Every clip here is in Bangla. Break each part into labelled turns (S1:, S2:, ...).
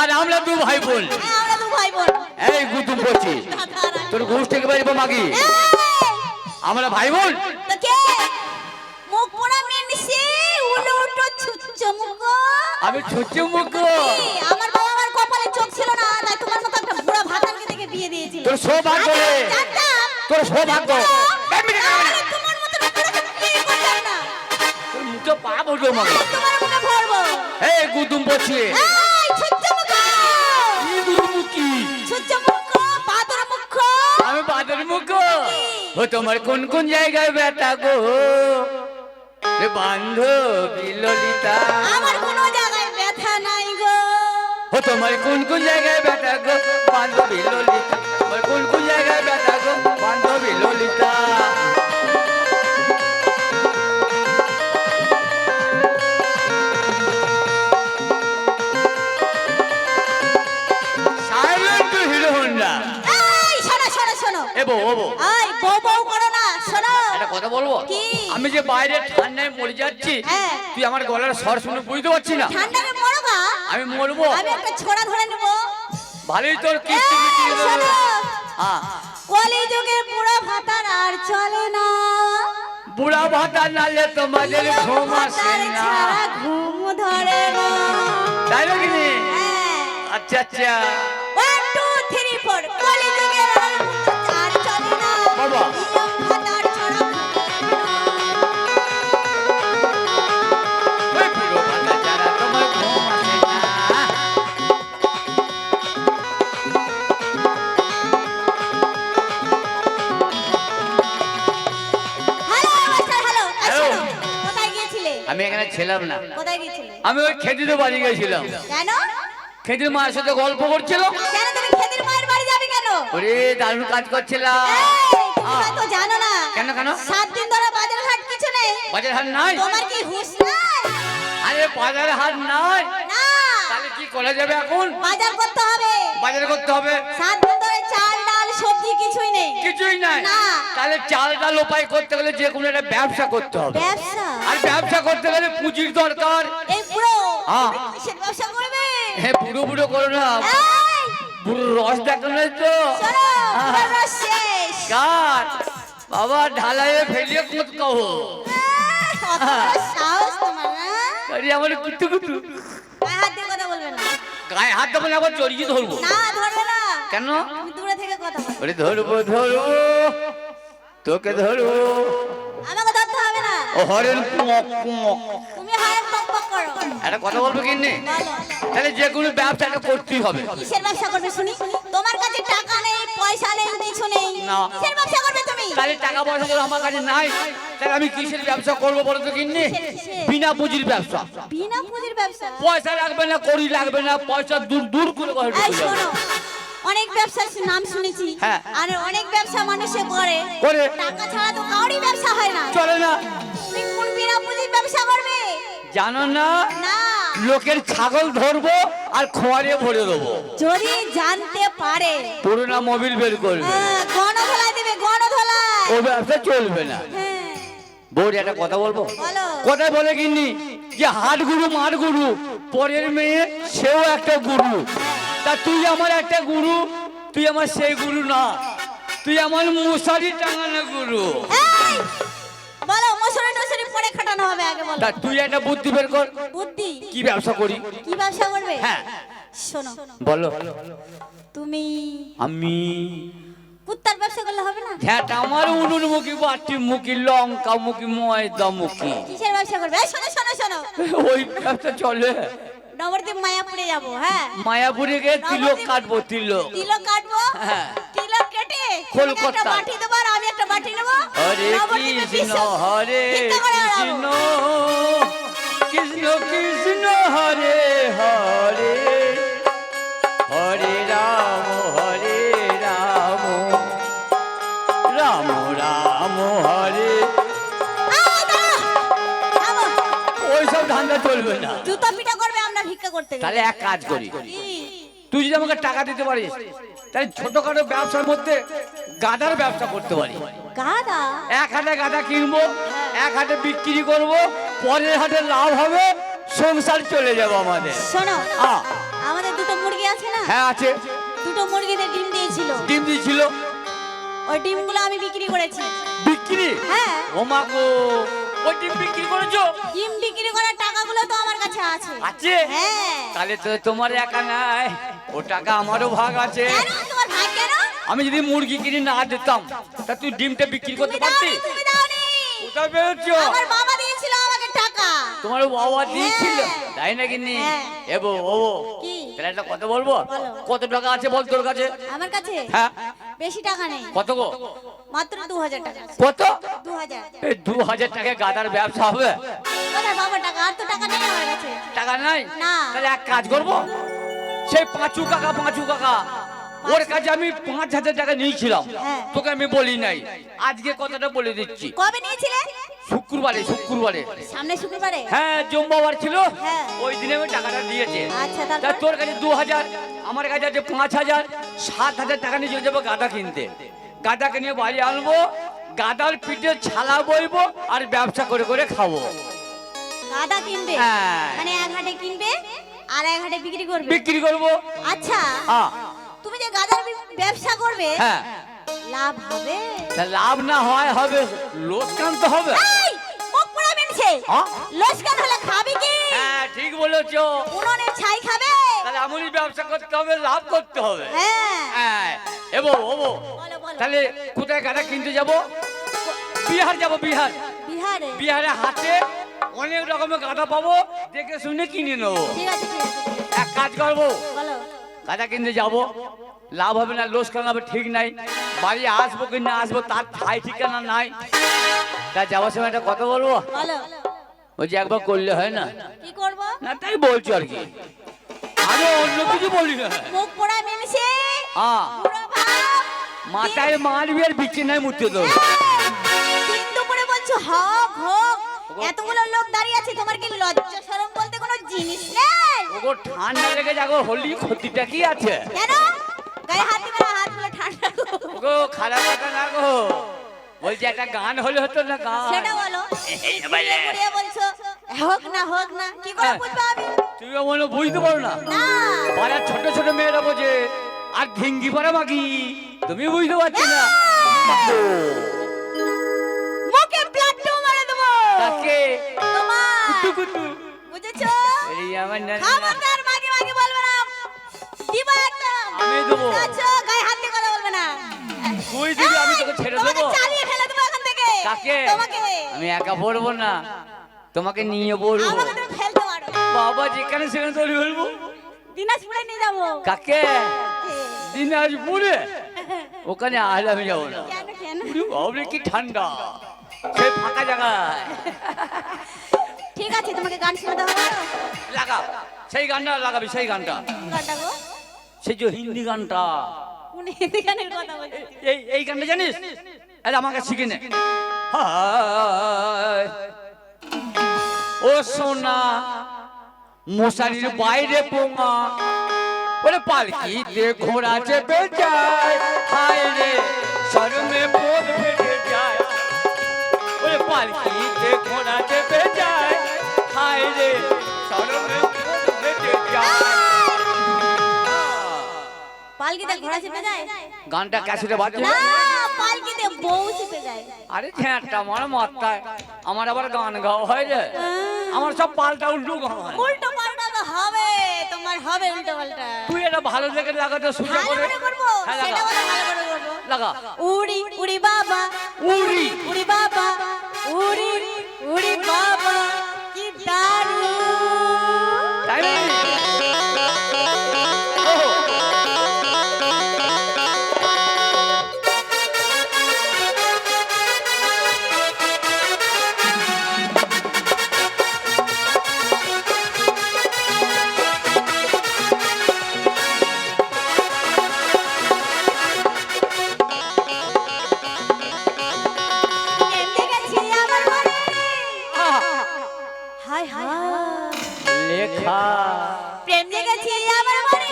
S1: আর আমরা দু ভাই বোন হ্যাঁ, এই গুতুম পড়ছি তোর ঘুষ থেকে বেরবো মাগি আমরা ভাই বোন আমি ছুচু মুখ
S2: আমার বাবা আমার কপালে চোখ ছিল না তাই তোমার মতো একটা বুড়া ভাতানকে দেখে বিয়ে দিয়েছিল
S1: তোর সৌভাগ্য রে তোর সৌভাগ্য
S2: তোমার মতো বিয়ে করতাম না
S1: তোর মুখে পা ভরবো মানে
S2: তোমার মনে ভরবো
S1: এই গুদুম বসিয়ে মুখো ও তোমার কোন কোন জায়গায় ব্যথা গো বান্ধবী ললিতা ও তোমার কোন কোন জায়গায় বেটা গো বান্ধবী ললিতা তোমার কোন কোন জায়গায় বেটা গো বান্ধবী ললিতা এবো এবো
S2: এই বউ বউ করো না শোনো
S1: একটা কথা বলবো আমি যে বাইরে ঠান্ডায় মরে যাচ্ছি হ্যাঁ। তুই আমার গলার স্বর শুনে বুঝতে পারছি না
S2: ঠান্ডায় মরবা আমি মরবো আমি একটা ধরে নেব
S1: ভালোই তোর কিস্তি মিটিয়ে
S2: দেবো বুড়া ভাতার আর চলে
S1: বুড়া ভাতা নালে তোমাদের ঘুম আসে না
S2: ঘুম ধরে
S1: হ্যাঁ। আচ্ছা আচ্ছা
S2: 1 2 3 4
S1: বাবা আমি এখানে ছিলাম না আমি ওই খেদিতে বাড়ি গেছিলাম কেন খেদির মায়ের সাথে গল্প করছিল
S2: কেন তুমি খেদির মায়ের
S1: কাজ করছিলাম জানো না কেন কেন
S2: সাত দিন ধরে বাজার হাট কিছু নেই বাজার হাট নাই তোমার কি হুঁশ নাই
S1: আরে বাজার হাট নাই না তাহলে কি করা যাবে এখন
S2: বাজার করতে হবে
S1: বাজার করতে হবে
S2: সাত দিন ধরে চাল ডাল সবজি কিছুই নেই কিছুই নাই না
S1: তাহলে চাল ডাল উপায় করতে গেলে যে কোনো একটা ব্যবসা করতে হবে ব্যবসা আর ব্যবসা করতে গেলে পুঁজির দরকার এই পুরো হ্যাঁ
S2: কিসের ব্যবসা করবে
S1: হ্যাঁ বুড়ো বুড়ো করো না বুড়ো রস দেখো না তো
S2: রস শেষ
S1: কার বাবা ঢালাইয়ে ফেলিয়ে কত কহো হ্যাঁ? হাত আবার ধরবো ধরবো তোকে ধরবো
S2: একটা
S1: কথা বলবো যে কোনো ব্যবসাটা করতেই হবে
S2: ব্যবসা করবে শুনি পয়সা নেই কিছু নেই কিসের ব্যবসা করবে তুমি
S1: তাহলে টাকা পয়সা আমার কাছে নাই তাহলে আমি কিসের ব্যবসা করবো তো বিনা পুঁজির ব্যবসা
S2: বিনা পুঁজির ব্যবসা
S1: পয়সা লাগবে না করি লাগবে না পয়সা দূর দূর করে করে
S2: শোনো অনেক ব্যবসার নাম শুনেছি হ্যাঁ। আর অনেক ব্যবসা মানুষে করে করে টাকা ছাড়া তো কারোরই ব্যবসা হয় না চলে না তুমি কোন বিনা পুঁজির ব্যবসা করবে জানো না না
S1: লোকের ছাগল ধরবো আর খোয়ারে ভরে দেবো
S2: যদি জানতে পারে
S1: পুরোনা মোবিল বের করবে হ্যাঁ,
S2: গণধোলাই
S1: ও ব্যবসা চলবে না হ্যাঁ। বৌর একটা কথা বলবো কথা বলে কিনি যে হাট গুরু মার গুরু পরের মেয়ে সেও একটা গুরু তা তুই আমার একটা গুরু তুই আমার সেই গুরু না তুই আমার মশারি টাঙানো গুরু
S2: পরে খাটানো হবে আগে
S1: তা তুই একটা বুদ্ধি বের কর বুদ্ধি কি ব্যবসা করি
S2: কি ব্যবসা করবে হ্যাঁ শোনো বলো তুমি আমি কুত্তার ব্যবসা করলে হবে না
S1: হ্যাঁ, আমার উনুন বাটি লঙ্কা ময়দা
S2: কিসের ব্যবসা করবে শোনো শোনো শোনো
S1: ওই ব্যবসা চলে
S2: মায়াপুরে যাব হ্যাঁ
S1: মায়াপুরে গিয়ে তিলক কাটবো তিলক
S2: তিলক কাটবো হ্যাঁ। তিলক কেটে কলকাতা বাটি দেবার একটা বাটি নেব
S1: হরে কৃষ্ণ হরে
S2: কৃষ্ণ
S1: কৃষ্ণ কৃষ্ণ হরে হরে হরে রাম হরে রাম রাম রাম হরে ওইসব ধান্দা চলবে না
S2: জুতা পিঠা করবে আমরা ভিক্ষা করতে
S1: তাহলে এক কাজ করি তুই যদি আমাকে টাকা দিতে পারিস তাহলে ছোটখাটো ব্যবসার মধ্যে গাদার ব্যবসা করতে পারি গাদা এক হাতে গাঁদা কিনবো এক হাতে বিক্রি করব পরের হাতে লাভ হবে সংসার চলে যাবো আমাদের
S2: শোনো আমাদের দুটো মুরগি আছে না হ্যাঁ আছে দুটো মুরগিতে ডিম দিয়েছিল ডিম দিয়েছিল ওই ডিমগুলো আমি বিক্রি করেছি বিক্রি হ্যাঁ
S1: ও মা গো ওই ডিম বিক্রি করেছো
S2: ডিম বিক্রি করার টাকাগুলো তো আমার কাছে আছে আছে হ্যাঁ
S1: তাহলে তো তোমার একা নাই ও টাকা আমারও ভাগ আছে আমি যদি মুরগি কিনে না দিতাম তা তুই ডিমটা বিক্রি করতে পারতি কোথায় পেয়েছো
S2: আমার বাবা দিয়েছিল আমাকে টাকা
S1: তোমার বাবা হ্যাঁ। দিয়েছিল তাই না কিনি হ্যাঁ। এবো ও তাহলে একটা বলবো কত টাকা আছে বল তোর কাছে আমার কাছে হ্যাঁ
S2: বেশি টাকা নেই কত গো মাত্র 2000 টাকা কত 2000
S1: এই 2000 টাকায় গাদার ব্যবসা হবে
S2: বাবা টাকা আর তো টাকা নেই আমার কাছে টাকা নাই না
S1: তাহলে এক কাজ করবো সেই পাঁচু কাকা পাঁচু কাকা ওর কাছে আমি পাঁচ হাজার টাকা নিয়েছিলাম হ্যাঁ। তোকে আমি বলি নাই আজকে কথাটা বলে দিচ্ছি কবে নিয়েছিলে শুক্রবারে শুক্রবারে
S2: সামনে শুক্রবারে
S1: হ্যাঁ জম্বাবার ছিল হ্যাঁ। ওই দিনে আমি টাকাটা দিয়েছে আচ্ছা তোর কাছে দু হাজার আমার কাছে আছে পাঁচ হাজার সাত হাজার টাকা নিয়ে চলে যাবো গাঁদা কিনতে গাঁদাকে নিয়ে বাড়ি আনবো গাদার পিঠে ছালা বইবো আর ব্যবসা করে করে খাবো
S2: গাদা কিনবে হ্যাঁ। মানে এক হাটে কিনবে আড়াই ঘাটে বিক্রি করবে বিক্রি করবো আচ্ছা হ্যাঁ। তুমি যে ব্যবসা করবে হ্যাঁ। লাভ হবে
S1: লাভ না হয় হবে লোকসান তো হবে
S2: হ্যাঁ। হলে খাবে কি হ্যাঁ ঠিক ছাই খাবে
S1: ব্যবসা করতে হবে লাভ করতে হবে হ্যাঁ তাহলে কোথায় গাঁজা কিনতে বিহার যাবো বিহার বিহারে বিহারে হাটে অনেক রকমের গাঁদা পাবো দেখে শুনে কিনে নেবো এক কাজ করবো গাঁদা কিনতে যাবো লাভ হবে না লোসকান হবে ঠিক নাই বাড়ি আসবো কি না আসবো তার ঠাই ঠিকানা নাই তা যাওয়ার সময় একটা কথা বলবো বলছি একবার করলে হয় না কি করবো না তাই বলছো আর কি আমি অন্য কিছু বলি না মুখ পোড়া হ্যাঁ মাথায় মারবি আর বিচ্ছিন্নায় মুতে
S2: দেবো কিন্তু পরে বলছো হ্যাঁ এতগুলো লোক দাঁড়িয়ে আছে তোমার কি লজ্জা শরম বলতে কোনো জিনিস নেই
S1: ওগো ঠান্ডা লেগে যাগো হোলি ক্ষতিটা কি আছে
S2: কেন গায়ে হাত দিবে না হাত গুলো ঠান্ডা
S1: ওগো খারাপ কথা না গো বলছি একটা গান হলে হতো না গান
S2: সেটা বলো বলছো হোক না হোক না কি করে হ্যাঁ।
S1: বুঝবো আমি তুমি বুঝতে পারো না পাড়ার ছোট ছোট মেয়েরা বোঝে আর ঢিঙ্গি পরে বাকি তুমি বুঝতে পারছো না কে আমি
S2: তোমাকে
S1: একা পড়বো না তোমাকে নিয়ে পড়বো বাবা যেখানে সেখানে চলে ফেলবো দিনাজপুরে কাকে দিনাজপুরে ওখানে আর আমি যাবো না কেন কি ঠান্ডা সে ফাঁকা জায়গায়
S2: ঠিক আছে তোমাকে গান শোনাতে হবে
S1: লাগা সেই গানটা লাগাবি সেই গানটা গানটা গো সেই যে হিন্দি গানটা
S2: হিন্দি গানের কথা
S1: এই এই গানটা জানিস আরে আমাকে শিখে নে ও সোনা মশারির বাইরে পালকিতে ঘোড়া চেপে যায় হায় রে শরমে পড়বে পালকিতে ঘোড়া চেপে যায় হায় রে আমার আবার গান হয় আমার সব পাল্টা উল্টো তুই এটা ভালো দেখে লাগাতে
S2: হ্যাঁ, লাগা উড়ি উড়ি বাবা উড়ি উড়ি বাবা ওরে বাবা রেখা প্রেম জেগেছি আমার মনে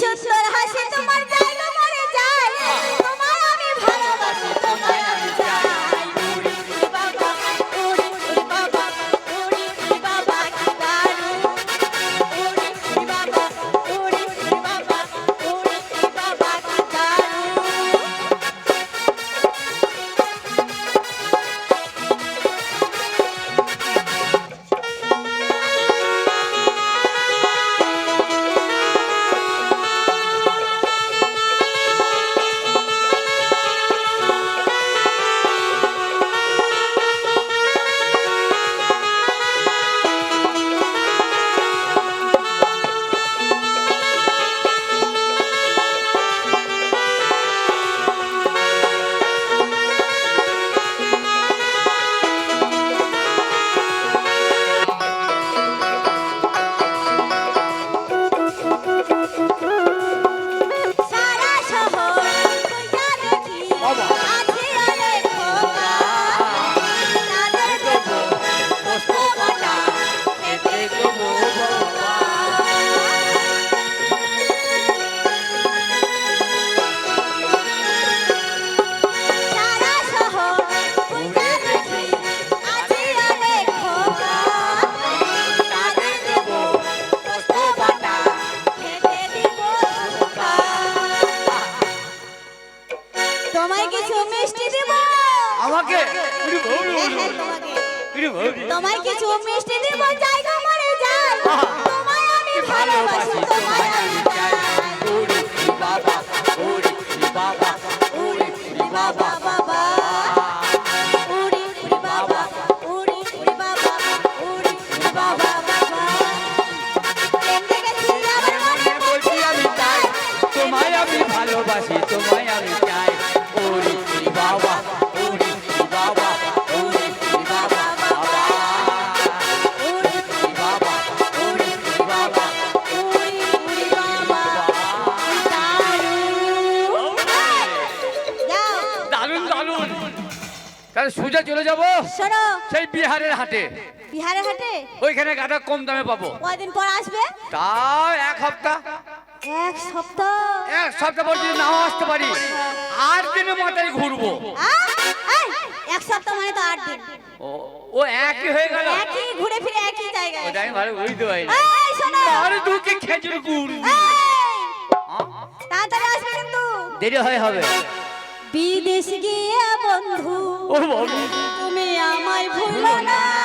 S2: 谢谢。ba
S1: তাহলে সোজা চলে যাবো শোনো সেই বিহারের হাটে বিহারের হাটে ওইখানে গাটা কম দামে পাবো
S2: কয়দিন পর আসবে
S1: তাও এক সপ্তাহ
S2: এক সপ্তাহ
S1: এক সপ্তাহ পর যদি নাও আসতে পারি আট দিনের মাথায় ঘুরবো
S2: এক সপ্তাহ মানে তো আট দিন
S1: ও একই হয়ে গেল
S2: একই ঘুরে ফিরে একই জায়গায়
S1: ওটা আমি ভালো বুঝতে পারি আরে দুকে খেজুর গুড়
S2: তাড়াতাড়ি আসবে কিন্তু দেরি হয় হবে বিদেশ গিয়া বন্ধু তুমি আমায় ভুলো না